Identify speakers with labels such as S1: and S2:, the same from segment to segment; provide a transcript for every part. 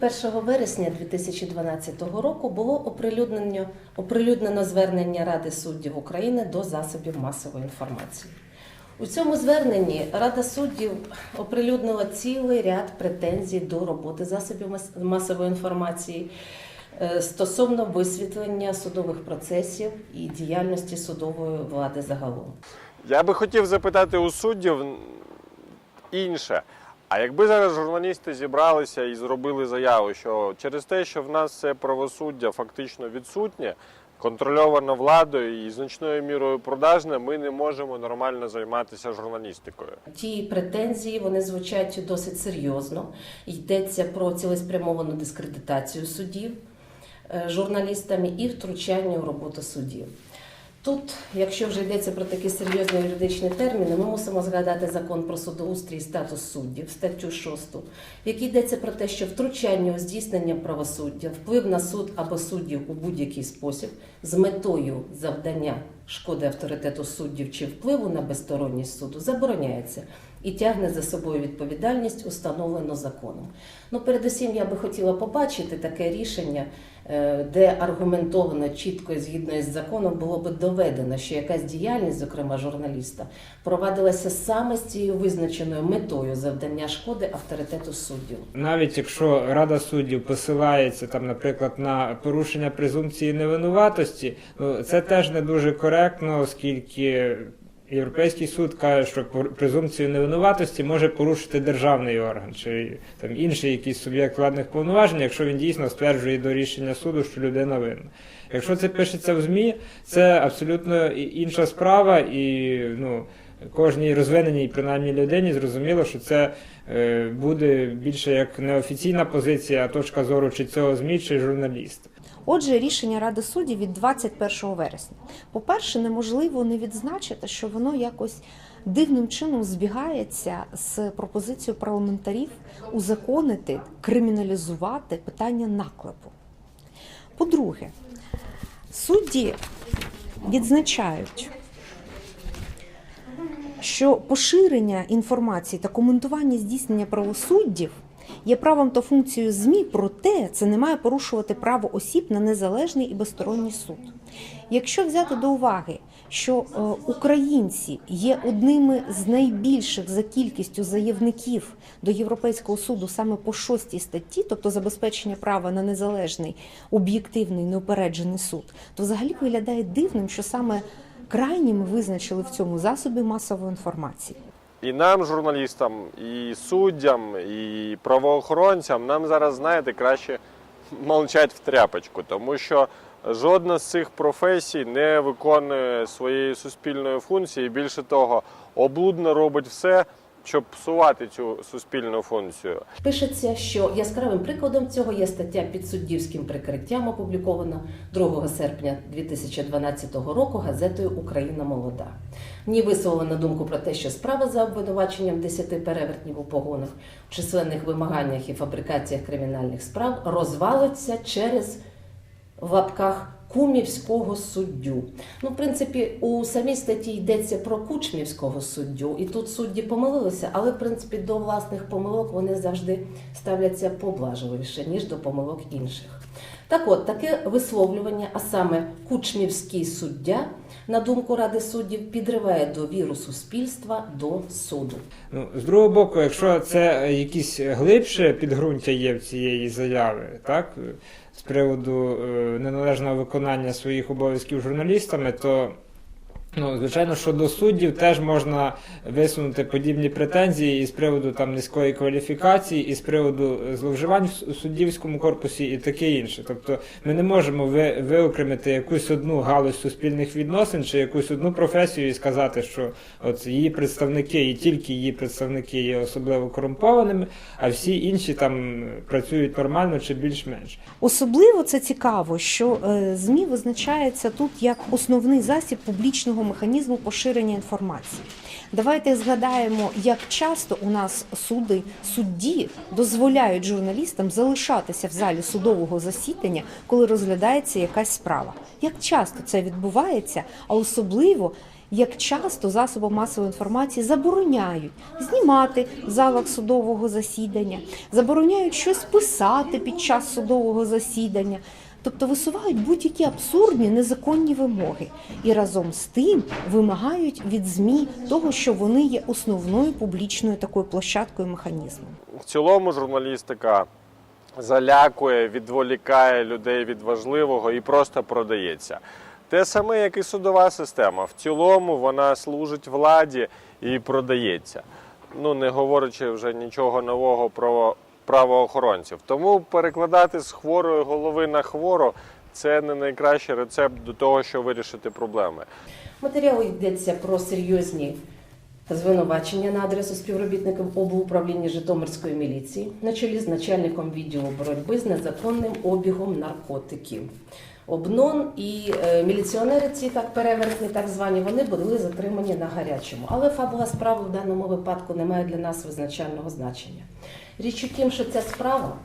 S1: 21 вересня 2012 року було оприлюднено, оприлюднено звернення Ради суддів України до засобів масової інформації. У цьому зверненні Рада суддів оприлюднила цілий ряд претензій до роботи засобів масової інформації е, стосовно висвітлення судових процесів і діяльності судової влади загалом.
S2: Я би хотів запитати у суддів інше. А якби зараз журналісти зібралися і зробили заяву, що через те, що в нас це правосуддя фактично відсутнє, контрольовано владою і значною мірою продажне, ми не можемо нормально займатися журналістикою.
S1: Ті претензії вони звучать досить серйозно. Йдеться про цілеспрямовану дискредитацію суддів е, журналістами і втручання у роботу суддів. Тут, якщо вже йдеться про такі серйозні юридичні терміни, ми мусимо згадати закон про судоустрій і статус суддів, статтю 6, в йдеться про те, що втручання у здійснення правосуддя, вплив на суд або суддів у будь-який спосіб з метою завдання шкоди авторитету суддів чи впливу на безсторонність суду забороняється і тягне за собою відповідальність, установлену законом. Ну, передусім, я би хотіла побачити таке рішення, де аргументовано чітко і згідно із законом було би доведено, що якась діяльність, зокрема журналіста, провадилася саме з цією визначеною метою завдання шкоди авторитету суддів.
S3: Навіть якщо Рада суддів посилається там, наприклад, на порушення презумпції невинуватості, ну це теж не дуже коректно, оскільки Європейський суд каже, що презумпцію невинуватості може порушити державний орган чи там інший якийсь суб'єкт владних повноважень, якщо він дійсно стверджує до рішення суду, що людина винна. Якщо це пишеться в ЗМІ, це абсолютно інша справа, і ну кожній розвиненій принаймні людині зрозуміло, що це е, буде більше як неофіційна позиція, а точка зору чи цього ЗМІ, чи журналіста.
S4: Отже, рішення Ради суддів від 21 вересня. По-перше, неможливо не відзначити, що воно якось дивним чином збігається з пропозицією парламентарів узаконити, криміналізувати питання наклепу. По-друге, судді відзначають, що поширення інформації та коментування здійснення правосуддів є правом та функцією ЗМІ, проте це не має порушувати право осіб на незалежний і безсторонній суд. Якщо взяти до уваги, що е, українці є одними з найбільших за кількістю заявників до Європейського суду саме по шостій статті, тобто забезпечення права на незалежний, об'єктивний, неупереджений суд, то взагалі виглядає дивним, що саме крайніми визначили в цьому засобі масової інформації.
S2: І нам, журналістам, і суддям, і правоохоронцям, нам зараз, знаєте, краще молчать в тряпочку, тому що жодна з цих професій не виконує своєї суспільної функції. Більше того, облудно робить все, щоб псувати цю суспільну функцію.
S1: Пишеться, що яскравим прикладом цього є стаття під суддівським прикриттям, опублікована 2 серпня 2012 року газетою Україна молода. В ній висловлена думку про те, що справа за обвинуваченням 10 перевертнів у погонах, численних вимаганнях і фабрикаціях кримінальних справ розвалиться через в лапках кумівського суддю. Ну, в принципі, у самій статті йдеться про кучмівського суддю, і тут судді помилилися, але в принципі до власних помилок вони завжди ставляться поблажливіше, ніж до помилок інших. Так от, таке висловлювання, а саме кучмівський суддя, на думку Ради суддів, підриває довіру суспільства до суду.
S3: Ну, з другого боку, якщо це якісь глибше підґрунтя є в цієї заяви, так, з приводу е, неналежного виконання своїх обов'язків журналістами, то ну, звичайно, що до суддів теж можна висунути подібні претензії і з приводу там низької кваліфікації, і з приводу зловживань в суддівському корпусі і таке інше. Тобто ми не можемо ви, виокремити якусь одну галузь суспільних відносин чи якусь одну професію і сказати, що от її представники і тільки її представники є особливо корумпованими, а всі інші там працюють нормально чи більш-менш.
S4: Особливо це цікаво, що е, ЗМІ визначається тут як основний засіб публічного механізму поширення інформації. Давайте згадаємо, як часто у нас суди судді дозволяють журналістам залишатися в залі судового засідання, коли розглядається якась справа. Як часто це відбувається, а особливо як часто засоби масової інформації забороняють знімати в залах судового засідання, забороняють щось писати під час судового засідання. Тобто висувають будь-які абсурдні незаконні вимоги і разом з тим вимагають від ЗМІ того, що вони є основною публічною такою площадкою механізмом.
S2: В цілому журналістика залякує, відволікає людей від важливого і просто продається. Те саме, як і судова система. В цілому вона служить владі і продається. Ну не говорячи вже нічого нового про правоохоронців. Тому перекладати з хворої голови на хвору це не найкращий рецепт до того, що вирішити проблеми.
S1: В матеріалі йдеться про серйозні звинувачення на адресу співробітників облуправління Житомирської міліції на чолі з начальником відділу боротьби з незаконним обігом наркотиків. Обнон і е, міліціонери, ці так перевертні, так звані, вони були затримані на гарячому. Але фабула справи в даному випадку не має для нас визначального значення. Річ у тім, що ця справа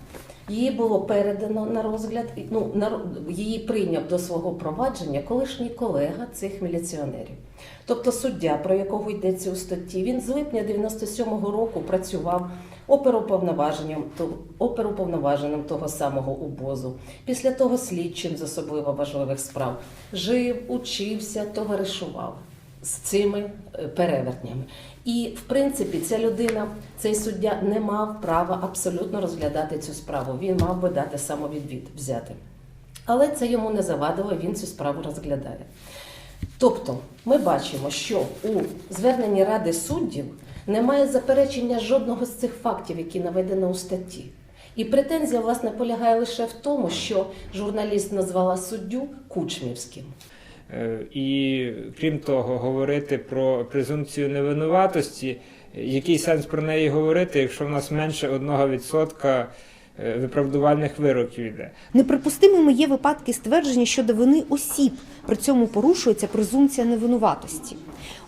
S1: її було передано на розгляд, ну, на, її прийняв до свого провадження колишній колега цих міліціонерів. Тобто суддя, про якого йдеться у статті, він з липня 97-го року працював оперуповноваженням, то- оперуповноваженим того самого УБОЗу. Після того слідчим з особливо важливих справ жив, учився, товаришував з цими е, перевертнями. І в принципі ця людина, цей суддя не мав права абсолютно розглядати цю справу. Він мав би дати самовідвід взяти. Але це йому не завадило, він цю справу розглядає. Тобто, ми бачимо, що у зверненні Ради суддів немає заперечення жодного з цих фактів, які наведено у статті. І претензія, власне, полягає лише в тому, що журналіст назвала суддю Кучмівським.
S3: Е, І крім того, говорити про презумпцію невинуватості, який сенс про неї говорити, якщо в нас менше 1% е, виправдувальних вироків йде.
S4: Неприпустимими є випадки ствердження щодо вини осіб, при цьому порушується презумпція невинуватості.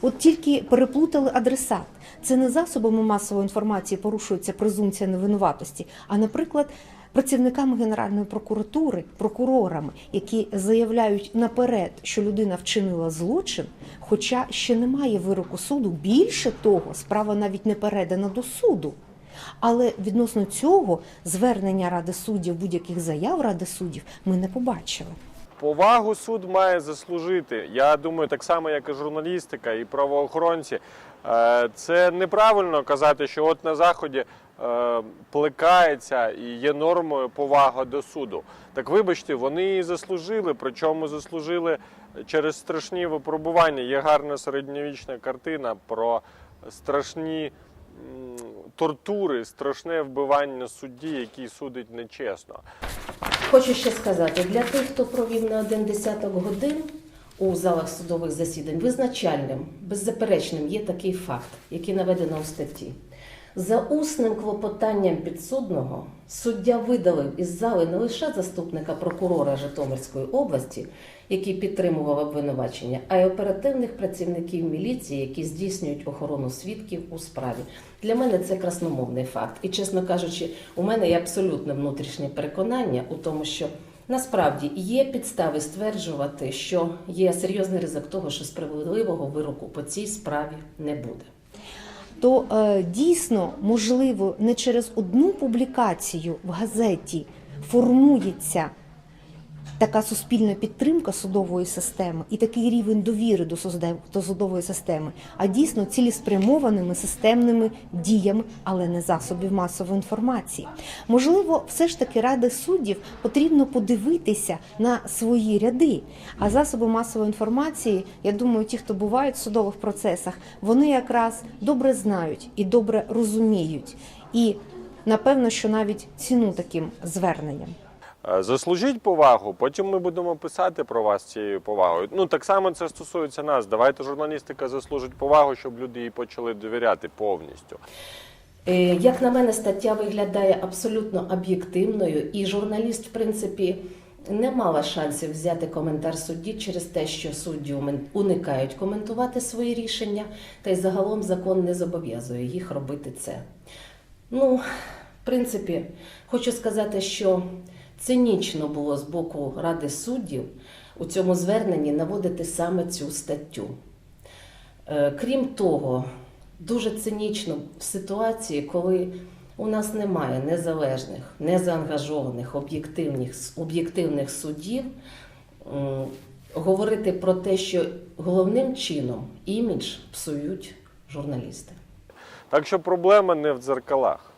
S4: От тільки переплутали адресат. Це не засобами масової інформації порушується презумпція невинуватості, а, наприклад, працівниками Генеральної прокуратури, прокурорами, які заявляють наперед, що людина вчинила злочин, хоча ще немає вироку суду. Більше того, справа навіть не передана до суду. Але відносно цього звернення Ради суддів, будь-яких заяв Ради суддів ми не побачили.
S2: Повагу суд має заслужити. Я думаю, так само, як і журналістика, і правоохоронці. Е, Це неправильно казати, що от на заході е, плекається і є нормою повага до суду. Так вибачте, вони її заслужили, причому заслужили через страшні випробування. Є гарна середньовічна картина про страшні тортури, страшне вбивання судді, який судить нечесно.
S1: Хочу ще сказати, для тих, хто провів на один десяток годин у залах судових засідань, визначальним, беззаперечним є такий факт, який наведено у статті. За усним клопотанням підсудного суддя видалив із зали не лише заступника прокурора Житомирської області, який підтримував обвинувачення, а й оперативних працівників міліції, які здійснюють охорону свідків у справі. Для мене це красномовний факт. І, чесно кажучи, у мене є абсолютне внутрішнє переконання у тому, що насправді є підстави стверджувати, що є серйозний ризик того, що справедливого вироку по цій справі не буде.
S4: То е, дійсно можливо не через одну публікацію в газеті формується така суспільна підтримка судової системи і такий рівень довіри до судової системи, а дійсно цілеспрямованими системними діями, але не засобів масової інформації. Можливо, все ж таки ради суддів потрібно подивитися на свої ряди. А засоби масової інформації, я думаю, ті, хто бувають в судових процесах, вони якраз добре знають і добре розуміють. І напевно, що навіть ціну таким зверненням.
S2: Е, Заслужіть повагу, потім ми будемо писати про вас цією повагою. Ну так само це стосується нас. Давайте журналістика заслужить повагу, щоб люди їй почали довіряти повністю.
S1: Е, Як на мене, стаття виглядає абсолютно об'єктивною, і журналіст, в принципі, не мала шансів взяти коментар судді через те, що судді уникають коментувати свої рішення, та й загалом закон не зобов'язує їх робити це. Ну, в принципі, хочу сказати, що цинічно було з боку Ради суддів у цьому зверненні наводити саме цю статтю. Е, Крім того, дуже цинічно в ситуації, коли у нас немає незалежних, незаангажованих, об'єктивних, об'єктивних суддів, говорити про те, що головним чином імідж псують журналісти.
S2: Так що проблема не в дзеркалах.